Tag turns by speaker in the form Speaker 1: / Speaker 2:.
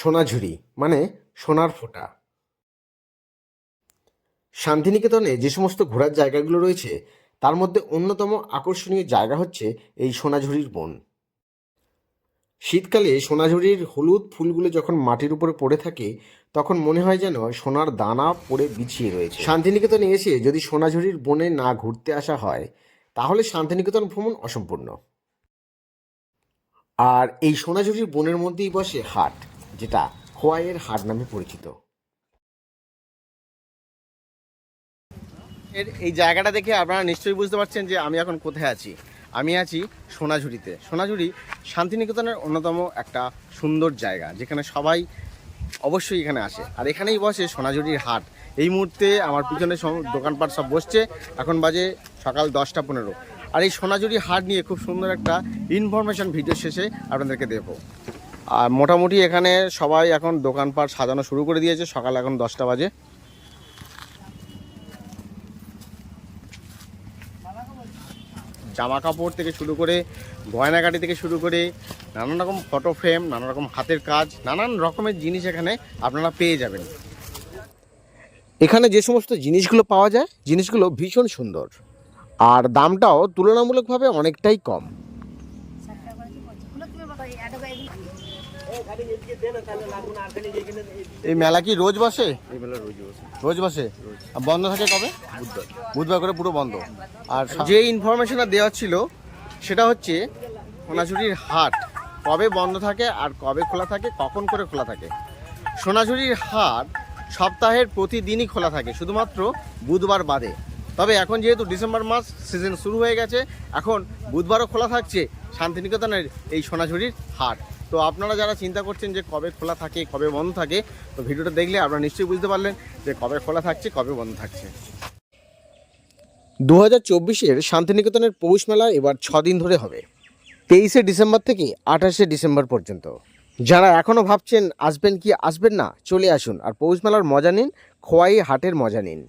Speaker 1: সোনাঝুরি মানে সোনার ফোঁটা। শান্তিনিকেতনে যে সমস্ত ঘোরার জায়গাগুলো রয়েছে, তার মধ্যে অন্যতম আকর্ষণীয় জায়গা হচ্ছে এই সোনাঝুরির বন। শীতকালে সোনাঝুরির হলুদ ফুলগুলো যখন মাটির উপরে পড়ে থাকে, তখন মনে হয় যেন সোনার দানা পড়ে বিছিয়ে রয়েছে। শান্তিনিকেতনে এসে যদি সোনাঝুরির বনে না ঘুরতে আসা হয়, তাহলে শান্তিনিকেতন ভ্রমণ অসম্পূর্ণ। আর এই সোনাঝুরির বনের মধ্যেই বসে হাট। যেটা খোয়াইয়ের হাট নামে পরিচিত।
Speaker 2: এর এই জায়গাটা দেখে আপনারা নিশ্চয়ই বুঝতে পারছেন যে আমি এখন কোথায় আছি। আমি আছি সোনাঝুরিতে। সোনাঝুরি শান্তিনিকেতনের অন্যতম একটা সুন্দর জায়গা, যেখানে সবাই অবশ্যই এখানে আসে। আর এখানেই বসে সোনাঝুরির হাট। এই মুহূর্তে আমার পিছনে দোকানপাট সব বসছে। এখন বাজে সকাল দশটা পনেরো। আর এই সোনাঝুরি হাট নিয়ে খুব সুন্দর একটা ইনফরমেশন ভিডিও শেষে আপনাদেরকে দেবো। আর মোটামুটি এখানে সবাই এখন দোকানপাট সাজানো শুরু করে দিয়েছে, সকাল এখন দশটা বাজে। জামা কাপড় থেকে শুরু করে, গয়নাগাটি থেকে শুরু করে, নানান রকম ফটো ফ্রেম নানা রকম হাতের কাজ, নানান রকমের জিনিস এখানে আপনারা পেয়ে যাবেন।
Speaker 1: এখানে যে সমস্ত জিনিসগুলো পাওয়া যায়, জিনিসগুলো ভীষণ সুন্দর। আর দামটাও তুলনামূলকভাবে অনেকটাই কম।
Speaker 2: এই মেলা কি রোজ বসে?
Speaker 3: এই মেলা রোজ বসে।
Speaker 2: রোজ বসে? বন্ধ থাকে কবে?
Speaker 3: বুধবার।
Speaker 2: বুধবার করে পুরো বন্ধ। আর যে ইনফরমেশনটা দেওয়া ছিল সেটা হচ্ছে সোনাঝুরির হাট। কবে বন্ধ থাকে আর কবে খোলা থাকে কখন করে খোলা থাকে? সোনাঝুরির হাট সপ্তাহের প্রতিদিনই খোলা থাকে শুধুমাত্র বুধবার বাদে। তবে এখন যেহেতু ডিসেম্বর মাস সিজন শুরু হয়ে গেছে এখন বুধবারও খোলা থাকছে শান্তিনিকেতনের এই সোনাঝুরির হাট। তো আপনারা যারা চিন্তা করছেন যে কবে খোলা থাকে, কবে বন্ধ থাকে, তো ভিডিওটা দেখলে আপনারা নিশ্চয়ই বুঝতে পারলেন যে কবে খোলা থাকছে, কবে বন্ধ থাকছে।
Speaker 1: দু হাজার চব্বিশের শান্তিনিকেতনের পৌষ মেলা এবার ছ দিন ধরে হবে, তেইশে ডিসেম্বর থেকে আঠাশে ডিসেম্বর পর্যন্ত। যারা এখনও ভাবছেন আসবেন কি আসবেন না, চলে আসুন আর পৌষ মেলার মজা নিন, খোয়াই হাটের মজা নিন।